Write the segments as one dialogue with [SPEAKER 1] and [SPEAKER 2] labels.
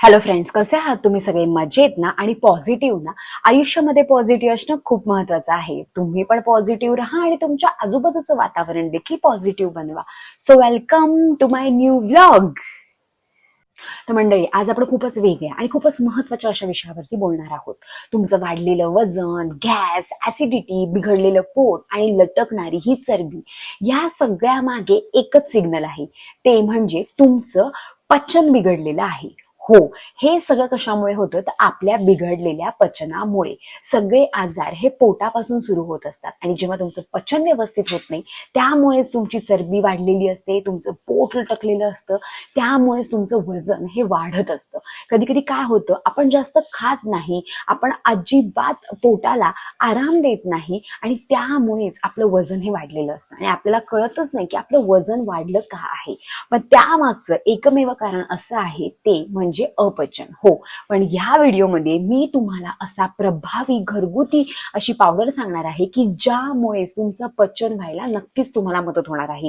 [SPEAKER 1] Hello friends कसे आहात तुम्ही सगळे? मजेत ना? आणि पॉझिटिव्ह ना? आयुष्यामध्ये पॉझिटिव्ह असणं खूप महत्वाचं आहे. तुम्ही पण पॉझिटिव्ह राहा आणि तुमच्या आजूबाजूचं वातावरण देखील पॉझिटिव्ह बनवा. So welcome to my new vlog तर मंडळी आज आपण खूपच वेगळ्या आणि खूपच महत्त्वाच्या अशा विषयावरती बोलणार आहोत. तुमचं वाढलेलं वजन गॅस ऍसिडिटी बिघडलेलं पोट आणि लटकणारी ही चरबी या सगळ्या मागे एकच सिग्नल आहे. ते म्हणजे तुमचं पचन बिघडलेलं आहे. हो हे सगळं कशामुळे होतं? तर आपल्या बिघडलेल्या पचनामुळे. सगळे आजार हे पोटापासून सुरू होत असतात. आणि जेव्हा तुमचं पचन व्यवस्थित होत नाही त्यामुळेच तुमची चरबी वाढलेली असते तुमचं पोट लटकलेलं असतं त्यामुळेच तुमचं वजन हे वाढत असतं. कधी कधी काय होतं? आपण जास्त खात नाही आपण अजिबात पोटाला आराम देत नाही आणि त्यामुळेच आपलं वजन हे वाढलेलं असतं. आणि आपल्याला कळतच नाही की आपलं वजन वाढलं का आहे. पण त्यामागचं एकमेव कारण असं आहे ते म्हणजे म्हणजे अपचन. हो. पण ह्या व्हिडिओमध्ये मी तुम्हाला असा प्रभावी घरगुती अशी पावडर सांगणार आहे की ज्यामुळे तुमचं पचन व्हायला नक्कीच तुम्हाला मदत होणार आहे.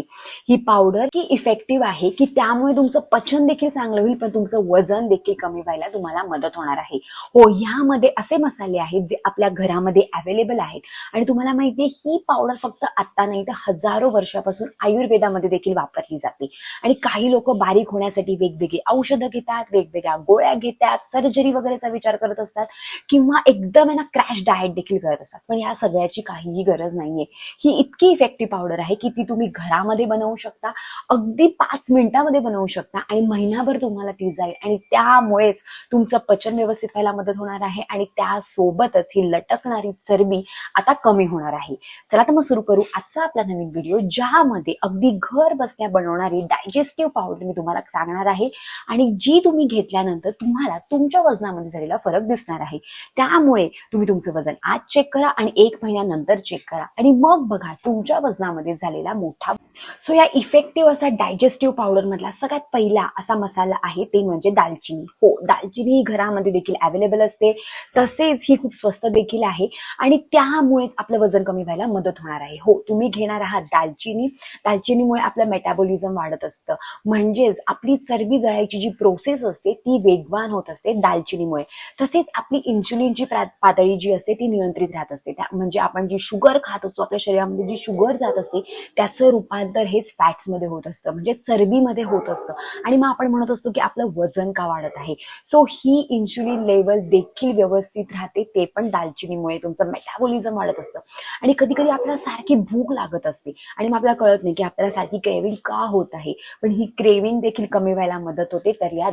[SPEAKER 1] ही पावडर की इफेक्टिव्ह आहे की त्यामुळे तुमचं पचन देखील चांगलं होईल पण तुमचं वजन देखील कमी व्हायला तुम्हाला मदत होणार आहे. हो ह्यामध्ये असे मसाले आहेत जे आपल्या घरामध्ये अवेलेबल आहेत. आणि तुम्हाला माहितीये ही पावडर फक्त आता नाही तर हजारो वर्षापासून आयुर्वेदामध्ये देखील वापरली जाते. आणि काही लोक बारीक होण्यासाठी वेगवेगळी औषधं घेतात वेगवेगळ्या गोळ्या घेतात सर्जरी वगैरेचा विचार करत असतात किंवा एकदम आहे ना क्रॅश डाएट देखील करत असतात. पण या सगळ्याची काहीही गरज नाहीये. ही इतकी इफेक्टिव्ह पावडर आहे की ती तुम्ही घरामध्ये बनवू शकता अगदी पाच मिनिटामध्ये बनवू शकता आणि महिनाभर तुम्हाला ती जाईल आणि त्यामुळेच तुमचं पचन व्यवस्थित व्हायला मदत होणार आहे आणि त्यासोबतच ही लटकणारी चरबी आता कमी होणार आहे. चला तर मग सुरू करू आजचा आपला नवीन व्हिडिओ ज्यामध्ये अगदी घर बसल्या बनवणारी डायजेस्टिव्ह पावडर मी तुम्हाला सांगणार आहे आणि जी तुम्ही घेतल्यानंतर तुम्हाला तुमच्या वजनामध्ये झालेला फरक दिसणार आहे. त्यामुळे तुम्ही तुमचं वजन आज चेक करा आणि एक महिन्यानंतर चेक करा. आणि मग बघा तुमच्या वजनामध्ये झालेला मोठा सो या इफेक्टिव्ह असा डायजेस्टिव्ह पावडर मधला सगळ्यात पहिला असा मसाला आहे ते म्हणजे दालचिनी. हो दालचिनी ही घरामध्ये देखील अवेलेबल असते. तसेच ही खूप स्वस्त देखील आहे. आणि त्यामुळेच आपलं वजन कमी व्हायला मदत होणार आहे. हो तुम्ही घेणार आहात दालचिनी. दालचिनीमुळे आपलं मेटाबॉलिझम वाढत असतं. म्हणजेच आपली चरबी जळायची जी प्रोसेस असते ती वेगवान होत असते दालचिनीमुळे. तसेच आपली इन्सुलिनची जी पातळी जी असते ती नियंत्रित राहत असते. त्या म्हणजे आपण जी शुगर खात असतो आपल्या शरीरामध्ये जी शुगर जात असते त्याचं रूपांतर हेच फॅट्समध्ये होत असतं. म्हणजे चरबीमध्ये होत असतं. आणि मग आपण म्हणत असतो की आपलं वजन का वाढत आहे? सो ही इन्सुलिन लेवल देखील व्यवस्थित राहते ते पण दालचिनीमुळे तुमचं मेटाबॉलिझम वाढत असतं. आणि कधी कधी आपल्याला सारखी भूक लागत असते. आणि मग आपल्याला कळत नाही की आपल्याला सारखी क्रेविंग का होत आहे? पण ही क्रेविंग देखील कमी व्हायला मदत होते तर या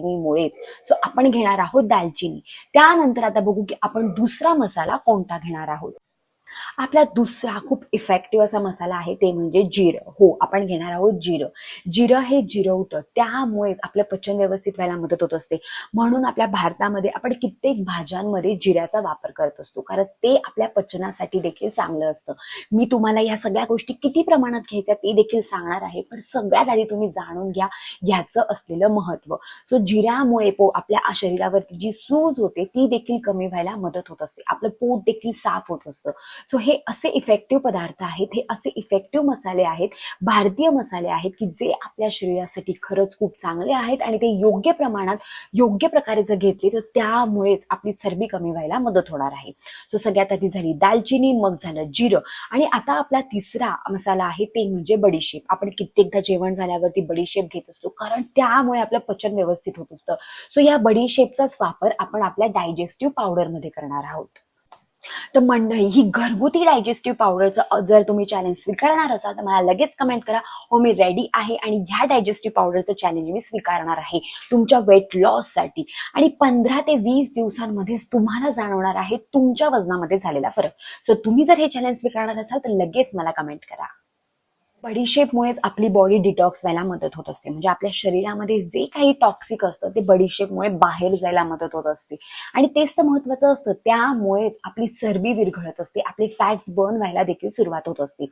[SPEAKER 1] दालचिनीमुळेच सो आपण घेणार आहोत दालचिनी. त्यानंतर आता बघू की आपण दुसरा मसाला कोणता घेणार आहोत? आपला दुसरा खूप इफेक्टिव्ह असा मसाला आहे ते म्हणजे जिरं. हो आपण घेणार आहोत जिरं. जिरं हे जिरवतं त्यामुळेच आपलं पचन व्यवस्थित व्हायला मदत होत असते. म्हणून आपल्या भारतामध्ये आपण कित्येक भाज्यांमध्ये जिऱ्याचा वापर करत असतो. कारण ते आपल्या पचनासाठी देखील चांगलं असतं. मी तुम्हाला या सगळ्या गोष्टी किती प्रमाणात घ्यायच्या ते देखील सांगणार आहे. पण सगळ्यात आधी तुम्ही जाणून घ्या याचं असलेलं महत्त्व सो जिऱ्यामुळे पो आपल्या शरीरावरती जी सूज होते ती देखील कमी व्हायला मदत होत असते. आपलं पोट देखील साफ होत असतं. सो हे असे इफेक्टिव्ह पदार्थ आहेत हे असे इफेक्टिव्ह मसाले आहेत भारतीय मसाले आहेत की जे आपल्या शरीरासाठी खरंच खूप चांगले आहेत आणि ते योग्य प्रमाणात योग्य प्रकारे जर घेतले तर त्यामुळेच आपली चरबी कमी व्हायला मदत होणार आहे. सो सगळ्यात आधी झाली दालचिनी मग झालं जिरं. आणि आता आपला तिसरा मसाला आहे ते म्हणजे बडीशेप. आपण कित्येकदा जेवण झाल्यावरती बडीशेप घेत असतो कारण त्यामुळे आपलं पचन व्यवस्थित होत असतं. सो या बडीशेपचाच वापर आपण आपल्या डायजेस्टिव्ह पावडरमध्ये करणार आहोत. तर मंडळी ही घरगुती डायजेस्टिव्ह पावडरचं जर तुम्ही चॅलेंज स्वीकारणार असाल तर मला लगेच कमेंट करा. हो मी रेडी आहे आणि ह्या डायजेस्टिव्ह पावडरचं चॅलेंज मी स्वीकारणार आहे. तुमच्या वेट लॉससाठी. आणि पंधरा ते वीस दिवसांमध्येच तुम्हाला जाणवणार आहे तुमच्या वजनामध्ये झालेला फरक. सो तुम्ही जर हे चॅलेंज स्वीकारणार असाल तर लगेच मला कमेंट करा. बडीशेपमुळेच आपली बॉडी डिटॉक्स व्हायला मदत होत असते. म्हणजे आपल्या शरीरामध्ये जे काही टॉक्सिक असतं ते बडीशेपमुळे बाहेर जायला मदत होत असते. आणि तेच तर महत्वाचं असतं. त्यामुळेच आपली चरबी विरघळत असते. आपले फॅट्स बर्न व्हायला देखील सुरुवात होत असते.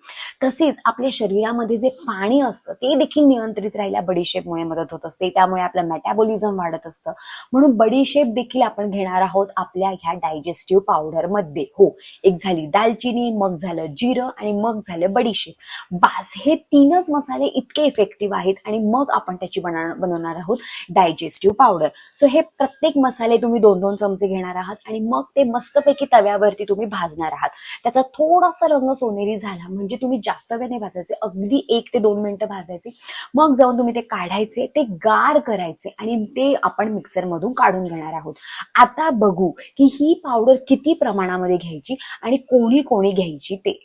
[SPEAKER 1] तसेच आपल्या शरीरामध्ये जे पाणी असतं ते देखील नियंत्रित राहायला बडीशेपमुळे मदत होत असते. त्यामुळे आपलं मेटाबॉलिझम वाढत असतं. म्हणून बडीशेप देखील आपण घेणार आहोत आपल्या ह्या डायजेस्टिव्ह पावडरमध्ये. हो एक झाली दालचिनी मग झालं जिरं आणि मग झालं बडीशेप. बास हे तीनच मसाले इतके इफेक्टिव्ह आहेत आणि मग आपण त्याची बनवणार आहोत डायजेस्टिव्ह पावडर सो हे प्रत्येक मसाले तुम्ही दोन दोन चमचे घेणार आहात आणि मग ते मस्तपैकी तव्यावरती तुम्ही भाजणार आहात. त्याचा थोडासा रंग सोनेरी झाला म्हणजे तुम्ही जास्त वेळ नाही भाजायचे अगदी एक ते दोन मिनिटं भाजायचे. मग जाऊन तुम्ही ते काढायचे ते गार करायचे आणि ते आपण मिक्सर मधून काढून घेणार आहोत. आता बघू की ही पावडर किती प्रमाणामध्ये घ्यायची आणि कोणी कोणी घ्यायची ते.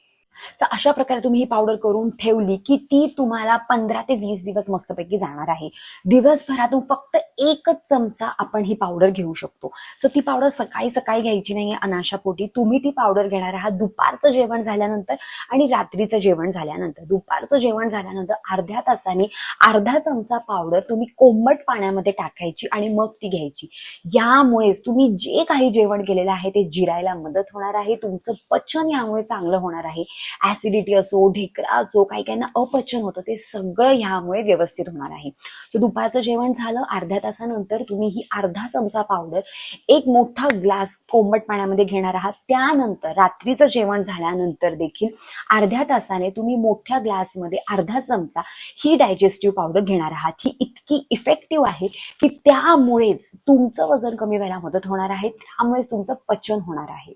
[SPEAKER 1] तर अशा प्रकारे तुम्ही ही पावडर करून ठेवली की ती तुम्हाला पंधरा ते वीस दिवस मस्तपैकी जाणार आहे. दिवसभरातून फक्त एकच चमचा आपण ही पावडर घेऊ शकतो. सो ती पावडर सकाळी सकाळी घ्यायची नाहीये अनाशापोटी. तुम्ही ती पावडर घेणार आहात दुपारचं जेवण झाल्यानंतर आणि रात्रीचं जेवण झाल्यानंतर. दुपारचं जेवण झाल्यानंतर अर्ध्या तासाने अर्धा चमचा पावडर तुम्ही कोंबट पाण्यामध्ये टाकायची आणि मग ती घ्यायची. यामुळेच तुम्ही जे काही जेवण केलेलं आहे ते जिरायला मदत होणार आहे. तुमचं पचन यामुळे चांगलं होणार आहे. ऍसिडिटी असो ढेकरा असो काही काहींना अपचन होतं ते सगळं ह्यामुळे व्यवस्थित होणार आहे. सो दुपारचं जेवण झालं अर्ध्या तासानंतर तुम्ही ही अर्धा चमचा पावडर एक मोठा ग्लास कोंबट पाण्यामध्ये घेणार आहात. त्यानंतर रात्रीचं जेवण झाल्यानंतर देखील अर्ध्या तासाने तुम्ही मोठ्या ग्लासमध्ये अर्धा चमचा ही डायजेस्टिव्ह पावडर घेणार आहात. ही इतकी इफेक्टिव्ह आहे की त्यामुळेच तुमचं वजन कमी व्हायला मदत होणार आहे. त्यामुळेच तुमचं पचन होणार आहे.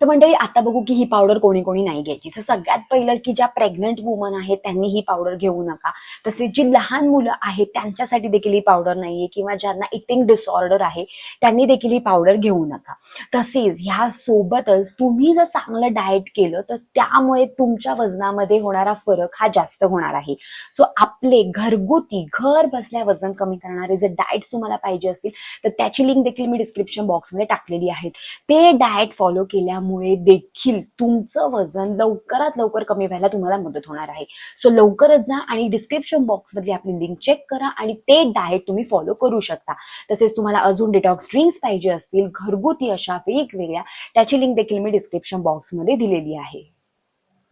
[SPEAKER 1] तर मंडळी आता बघू की ही पावडर कोणी कोणी नाही घ्यायची. तर सगळ्यात पहिलं की ज्या प्रेग्नंट वुमन आहेत त्यांनी ही पावडर घेऊ नका. तसेच जी लहान मुलं आहेत त्यांच्यासाठी देखील ही पावडर नाहीये किंवा ज्यांना इटिंग डिसऑर्डर आहे त्यांनी देखील ही पावडर घेऊ नका. तसेच ह्या सोबतच तुम्ही जर चांगलं डाएट केलं तर त्यामुळे तुमच्या वजनामध्ये होणारा फरक हा जास्त होणार आहे. सो आपले घरगुती घर बसल्या वजन कमी करणारे जर डाएट्स तुम्हाला पाहिजे असतील तर त्याची लिंक देखील मी डिस्क्रिप्शन बॉक्समध्ये टाकलेली आहे ते डाएट फॉलो केल्या केल्यामुळे देखील तुमचं वजन लवकरात लवकर कमी व्हायला तुम्हाला मदत होणार आहे. सो लवकरच जा आणि डिस्क्रिप्शन बॉक्समधली आपली लिंक चेक करा आणि ते डाएट तुम्ही फॉलो करू शकता. तसेच तुम्हाला अजून डिटॉक्स ड्रिंक्स पाहिजे असतील घरगुती अशा वेगवेगळ्या त्याची लिंक देखील मी डिस्क्रिप्शन बॉक्समध्ये दिलेली आहे.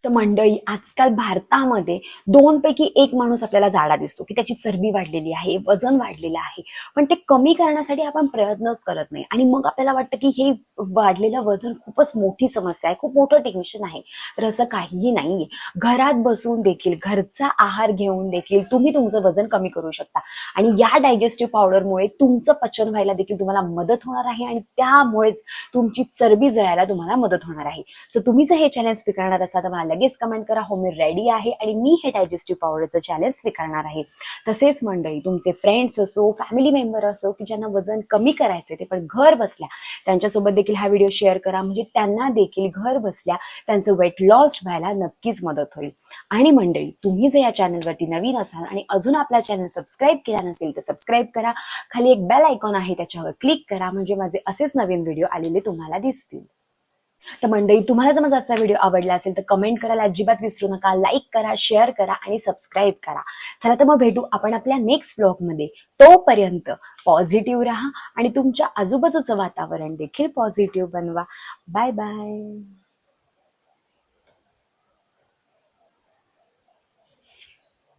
[SPEAKER 1] तर मंडळी आजकाल भारतामध्ये दोन पैकी एक माणूस आपल्याला जाडा दिसतो की त्याची चरबी वाढलेली आहे वजन वाढलेलं आहे. पण ते कमी करण्यासाठी आपण प्रयत्नच करत नाही. आणि मग आपल्याला वाटतं की हे वाढलेलं वजन खूपच मोठी समस्या आहे खूप मोठं टेन्शन आहे. तर असं काहीही नाहीये. घरात बसून देखील घरचा आहार घेऊन देखील तुम्ही तुमचं वजन कमी करू शकता. आणि या डायजेस्टिव्ह पावडरमुळे तुमचं पचन व्हायला देखील तुम्हाला मदत होणार आहे आणि त्यामुळेच तुमची चरबी जळायला तुम्हाला मदत होणार आहे. सो तुम्ही जर हे चॅलेंज स्वीकारणार असाल तर मला लगेच कमेंट करा. हो मी रेडी आहे आणि मी हे डायजेस्टिव्ह पावडरचं चॅलेंज स्वीकारणार आहे. तसेच मंडळी तुमचे फ्रेंड्स असो फॅमिली मेंबर असो की ज्यांना वजन कमी करायचे ते पण घर बसल्या. त्यांच्यासोबत देखील हा व्हिडिओ शेअर करा. म्हणजे त्यांना देखील घर बसल्या त्यांचं वेट लॉस व्हायला नक्कीच मदत होईल. आणि मंडळी तुम्ही जर या चॅनलवरती नवीन असाल आणि अजून आपला चॅनल सबस्क्राईब केला नसेल तर सबस्क्राईब करा. खाली एक बेल आयकॉन आहे त्याच्यावर क्लिक करा. म्हणजे माझे असेच नवीन व्हिडिओ आलेले तुम्हाला दिसतील. तर मंडळी तुम्हाला जर माझा आजचा व्हिडिओ आवडला असेल तर कमेंट करायला अजिबात विसरू नका लाईक करा शेअर करा आणि सबस्क्राईब करा. चला तर मग भेटू आपण आपल्या नेक्स्ट ब्लॉगमध्ये तोपर्यंत पॉझिटिव्ह राहा आणि तुमच्या आजूबाजूचं वातावरण देखील पॉझिटिव्ह बनवा. Bye bye